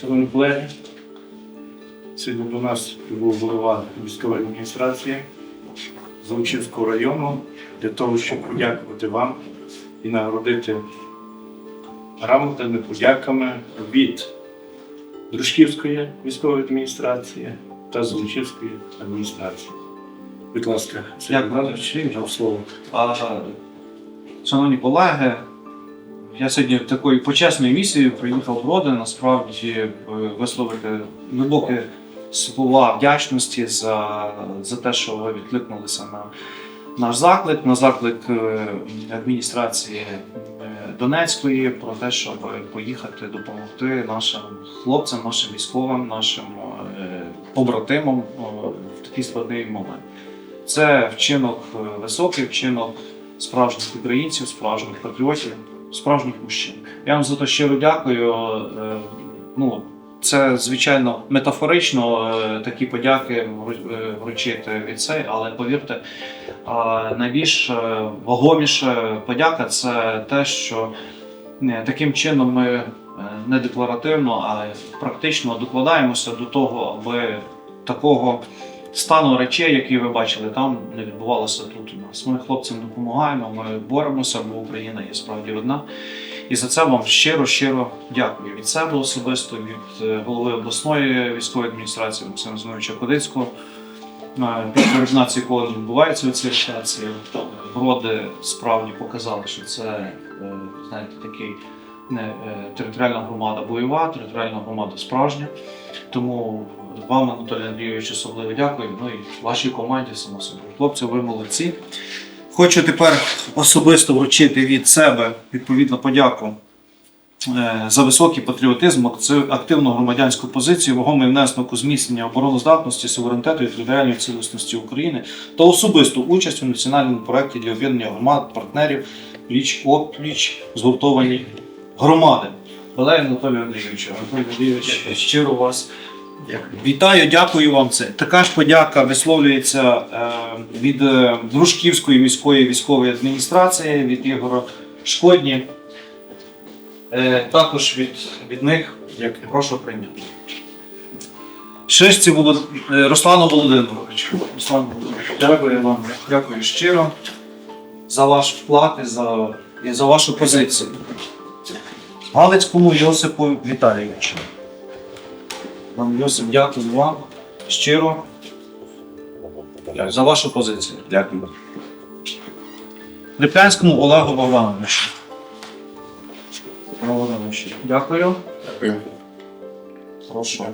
Шановні колеги, сьогодні до нас був голова військової адміністрації Золочівського району для того, щоб подякувати вам і нагородити грамотами, подяками від Дружківської військової адміністрації та Золочівської адміністрації. Будь ласка, Сергій. Іванович, вам слово. Шановні колеги, я сьогодні в такої почесною місією приїхав в Родин, насправді е, висловити глибокі слова вдячності за, за те, що ви відкликнулися на наш заклик, на заклик е, адміністрації е, Донецької про те, щоб поїхати допомогти нашим хлопцям, нашим військовим, нашим побратимам в такий складний момент. Це вчинок високий, вчинок справжніх українців, справжніх патріотів, справжніх мужчин. Я вам за те щиро дякую. Е, Ну, це звичайно метафорично е, такі подяки е, вручити від цей, але повірте, найбільш вагоміша подяка це те, що таким чином ми не декларативно, а практично докладаємося до того, аби такого стану речей, які ви бачили там, не відбувалося тут у нас. Ми хлопцям допомагаємо, ми боремося, бо Україна є справді одна. І за це вам щиро, щиро дякую від себе особисто, від е, голови обласної військової адміністрації Максима Зиновича Кодицького, е, під координацією якого відбуваються ці ротації. Броди справді показали, що це е, знаєте, такий територіальна громада бойова, територіальна громада справжня. Тому вам, Анатолій Андрійович, особливо дякую. Ну і вашій команді, само собою. Хлопці, ви молодці. Хочу тепер особисто вручити від себе відповідну подяку е, за високий патріотизм, активну громадянську позицію, вагомий внесок у зміцнення обороноздатності, суверенітету і територіальної цілісності України та особисту участь у національному проєкті для об'єднання громад, партнерів, пліч опліч згуртовані громади. Валерій Анатолій Андрійович, Анатолій Андрійович, щиро вас Вітаю, дякую вам. Це така ж подяка висловлюється е, від е, Дружківської міської військової адміністрації, від Ігора Шкодні. Е, також від, від них як прошу прийняти. Шишці Волод... е, Руслану Володимировичу. Руслан Володимирович, дякую вам. Дякую щиро за ваш вклад і за, і за вашу позицію. Галицькому Йосипу Віталійовичу. Пан Йосип, дякую вам щиро за вашу позицію. Дякую. Липянському Олегу Богдановичу. Богдановичу. Дякую. Дякую. Прошу.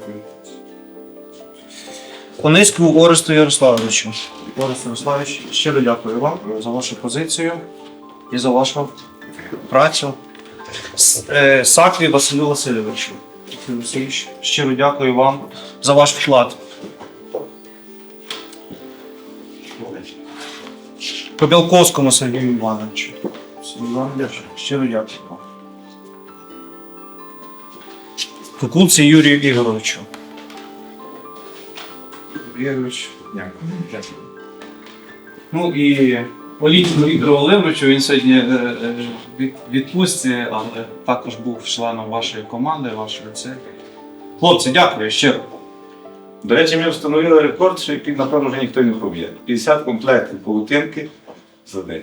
Кониському Оресту Ярославовичу. Орест Ярославович, щиро дякую вам за вашу позицію і за вашу працю. Е, Василю Васильовичу. Васильович, щиро дякую вам за ваш вклад. Побілковському Сергію Івановичу. Щиро дякую вам. Кукулці Юрію Ігоровичу. Юрій Ігорович. Дякую. Ну і Олійському Віктору Володимировичу, він сьогодні е, е, відпустці, але також був членом вашої команди, вашої церкви. Хлопці, дякую щиро. До речі, ми встановили рекорд, що який, напевно, вже ніхто не проб'є. 50 комплектів павутинки за день.